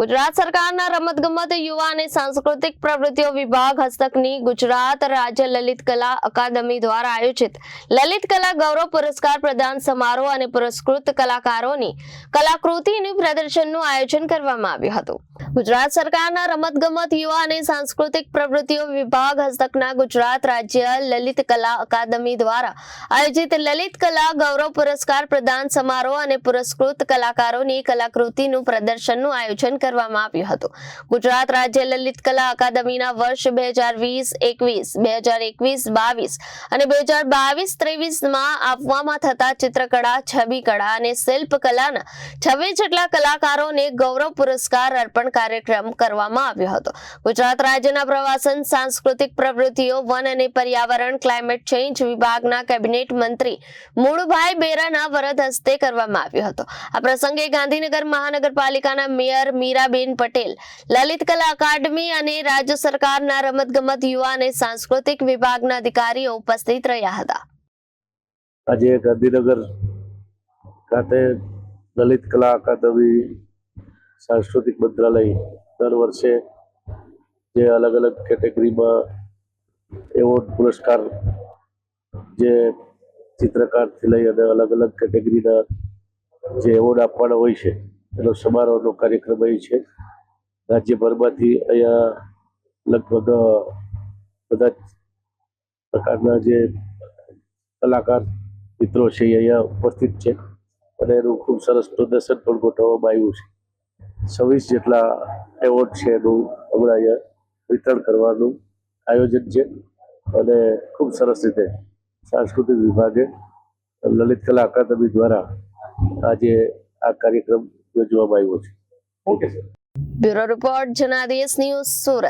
ગુજરાત સરકારના રમતગમત, યુવા અને સાંસ્કૃતિક પ્રવૃત્તિઓ વિભાગ હસ્તકની ગુજરાત રાજ્ય લલિત કલા અકાદમી દ્વારા આયોજિત લલિત કલા ગૌરવ પુરસ્કાર પ્રદાન સમારોહ અને પુરસ્કૃત કલાકારોની કલાકૃતિનું પ્રદર્શનનું આયોજન કરવામાં આવ્યું હતું. ગુજરાત સરકારના રમતગમત, યુવા અને સાંસ્કૃતિક પ્રવૃત્તિઓ વિભાગ હસ્તકના ગુજરાત રાજ્ય લલિત કલા અકાદમી દ્વારા આયોજિત લલિત કલા ગૌરવ પુરસ્કાર પ્રદાન સમારોહ અને પુરસ્કૃત કલાકારોની કલાકૃતિનું પ્રદર્શનનું આયોજન કરવામાં આવ્યું હતું. ગુજરાત રાજ્ય લલિત કલા અકાદમીના વર્ષ બે હજાર વીસ, એકવીસ, બે હજાર એકવીસ, બાવીસ અને બે હજાર બાવીસ, ત્રેવીસમાં આપવામાં થતા ચિત્રકળા છબી કળા અને શિલ્પકલાના છવ્વીસ જેટલા કલાકારોને ગૌરવ પુરસ્કાર અર્પણ કાર્યક્રમ કરવામાં આવ્યો હતો. ગુજરાત રાજ્યના પ્રવાસન, સાંસ્કૃતિક પ્રવૃત્તિઓ, વન અને પર્યાવરણ, ક્લાઇમેટ ચેન્જ વિભાગના કેબિનેટ મંત્રી મૂળભાઈ બેરાના વરદ હસ્તે કરવામાં આવ્યો હતો. આ પ્રસંગે ગાંધીનગર મહાનગરપાલિકાના મેયર મીરાબેન પટેલ, લલિત કલા અકાદમી અને રાજ્ય સરકારના રમતગમત યુવા અને સાંસ્કૃતિક વિભાગના અધિકારીઓ ઉપસ્થિત રહ્યા હતા. આજે ગાંધીનગર ખાતે લલિત કલા અકાદમી સાંસ્કૃતિક મંત્રાલય દર વર્ષે જે અલગ અલગ કેટેગરીમાં એવોર્ડ, પુરસ્કાર જે ચિત્રકારથી લઈ અને અલગ અલગ કેટેગરીના જે એવોર્ડ આપવાના હોય છે એનો સમારોહનો કાર્યક્રમ અહીં છે. રાજ્યભરમાંથી અહીંયા લગભગ બધા પ્રકારના જે કલાકાર મિત્રો છે એ અહીંયા ઉપસ્થિત છે અને એનું ખૂબ સરસ પ્રદર્શન પણ ગોઠવવામાં આવ્યું છે. છવ્વીસ જેટલા એવોર્ડ છે એનું હમણાં અહીંયા વિતરણ કરવાનું આયોજન છે અને ખૂબ સરસ રીતે સાંસ્કૃતિક વિભાગે લલિત કલા અકાદમી દ્વારા આજે આ કાર્યક્રમ યોજવામાં આવ્યો છે. Okay sir bureau report Janadesh news Surat.